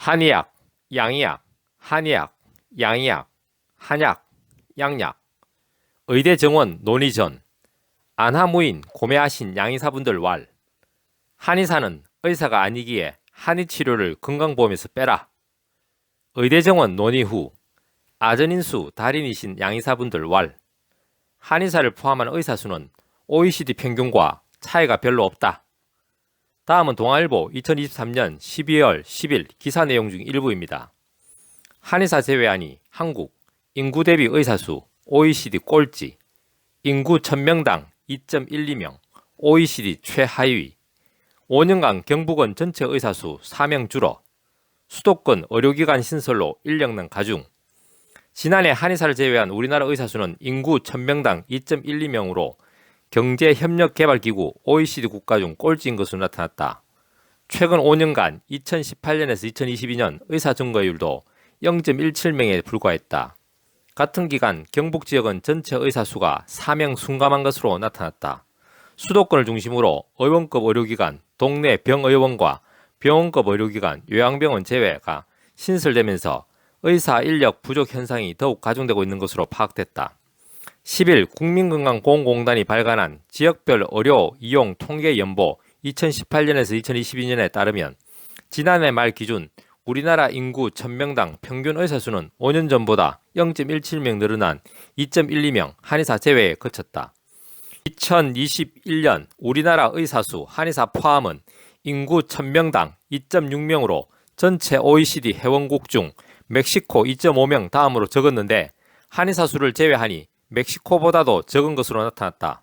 한의학, 양의학, 한의학, 양의학, 한약, 양약, 의대 정원 논의 전, 안하무인 고매하신 양의사분들 왈, 한의사는 의사가 아니기에 한의 치료를 건강보험에서 빼라. 의대 정원 논의 후, 아전인수 달인이신 양의사분들 왈, 한의사를 포함한 의사 수는 OECD 평균과 차이가 별로 없다. 다음은 동아일보 2023년 12월 10일 기사 내용 중 일부입니다. 한의사 제외하니 한국 인구 대비 의사 수 OECD 꼴찌 인구 1000명당 2.12명 OECD 최하위 5년간 경북은 전체 의사 수 4명 줄어 수도권 의료기관 신설로 인력난 가중 지난해 한의사를 제외한 우리나라 의사 수는 인구 1000명당 2.12명으로 경제협력개발기구 OECD 국가 중 꼴찌인 것으로 나타났다. 최근 5년간 2018년에서 2022년 의사 증가율도 0.17명에 불과했다. 같은 기간 경북 지역은 전체 의사 수가 4명 순감한 것으로 나타났다. 수도권을 중심으로 의원급 의료기관, 동네 병의원과 병원급 의료기관, 요양병원 제외가 신설되면서 의사 인력 부족 현상이 더욱 가중되고 있는 것으로 파악됐다. 10일 국민건강보험공단이 발간한 지역별 의료 이용 통계 연보 2018년에서 2022년에 따르면 지난해 말 기준 우리나라 인구 1000명당 평균 의사 수는 5년 전보다 0.17명 늘어난 2.12명 한의사 제외에 그쳤다. 2021년 우리나라 의사 수 한의사 포함은 인구 1000명당 2.6명으로 전체 OECD 회원국 중 멕시코 2.5명 다음으로 적었는데 한의사 수를 제외하니 멕시코보다도 적은 것으로 나타났다.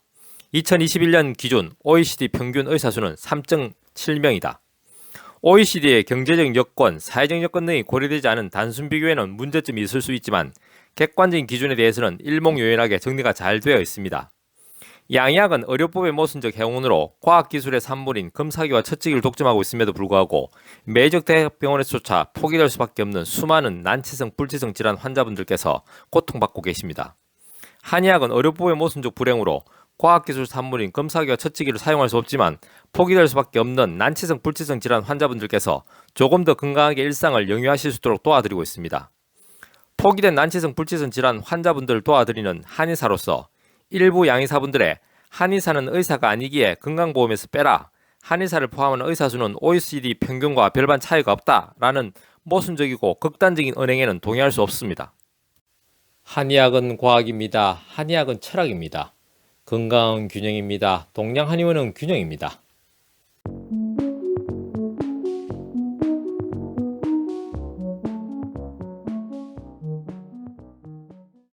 2021년 기준 OECD 평균 의사 수는 3.7명이다. OECD의 경제적 여건, 사회적 여건 등이 고려되지 않은 단순 비교에는 문제점이 있을 수 있지만 객관적인 기준에 대해서는 일목요연하게 정리가 잘 되어 있습니다. 양의학은 의료법의 모순적 해원으로 과학기술의 산물인 금사기와 처치기를 독점하고 있음에도 불구하고 매적 대학병원에서조차 포기될 수밖에 없는 수많은 난치성 불치성 질환 환자분들께서 고통받고 계십니다. 한의학은 의료법의 모순적 불행으로 과학기술 산물인 검사기와 처치기를 사용할 수 없지만 포기될 수밖에 없는 난치성 불치성 질환 환자분들께서 조금 더 건강하게 일상을 영위하실 수 있도록 도와드리고 있습니다. 포기된 난치성 불치성 질환 환자분들을 도와드리는 한의사로서 일부 양의사분들의 한의사는 의사가 아니기에 건강보험에서 빼라. 한의사를 포함한 의사 수는 OECD 평균과 별반 차이가 없다라는 모순적이고 극단적인 은행에는 동의할 수 없습니다. 한의학은 과학입니다. 한의학은 철학입니다. 건강은 균형입니다. 동양 한의원은 균형입니다.